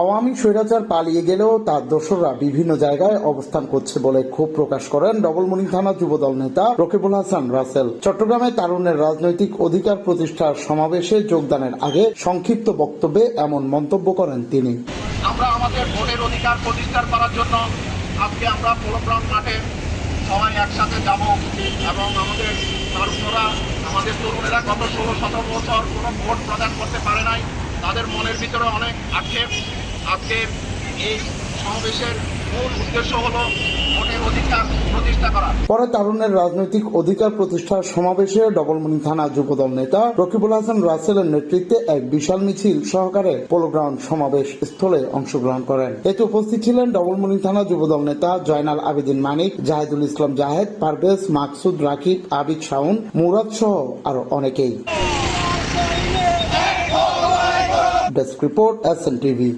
আওয়ামী স্বৈরাচার পালিয়ে গেলেও তার দোসররা বিভিন্ন জায়গায় অবস্থান করছে বলে ক্ষোভ প্রকাশ করেন ডবলমুনিং থানা যুবদল নেতা রকিবুল হাসান রাসেল। চট্টগ্রামে তারুণের রাজনৈতিক অধিকার প্রতিষ্ঠার সমাবেশে যোগদানের আগে সংক্ষিপ্ত বক্তব্যে এমন মন্তব্য করেন তিনি। আমরা আমাদের ভোটের অধিকার প্রতিষ্ঠা করার জন্য আজকে আমরা পোলোগ্রাউন্ড মাঠে সবাই একসাথে যাব এবং আমাদের তরুণরা আমাদের তরুণেরা গত ষোলো সতেরো বছর কোনো ভোট প্রদান করতে পারে নাই। তাদের মনের ভিতরে অনেক আক্ষেপ। আজকে এই সমাবেশের মূল উদ্দেশ্য হলো পরে তারুণের রাজনৈতিক অধিকার প্রতিষ্ঠার সমাবেশে ডবলমুনি থানা যুবদল নেতা রকিবুল হাসান রাসেলের নেতৃত্বে এক বিশাল মিছিল সহকারে পোলোগ্রাউন্ড সমাবেশ স্থলে অংশগ্রহণ করেন। এতে উপস্থিত ছিলেন ডবলমুনি থানা যুবদল নেতা জয়নাল আবেদিন মানিক, জাহেদুল ইসলাম জাহেদ, পারভেজ, মাকসুদ রাকিব, আবিদ শাউন মুরাদ সহ আরও অনেকেই। Desk report S N TV.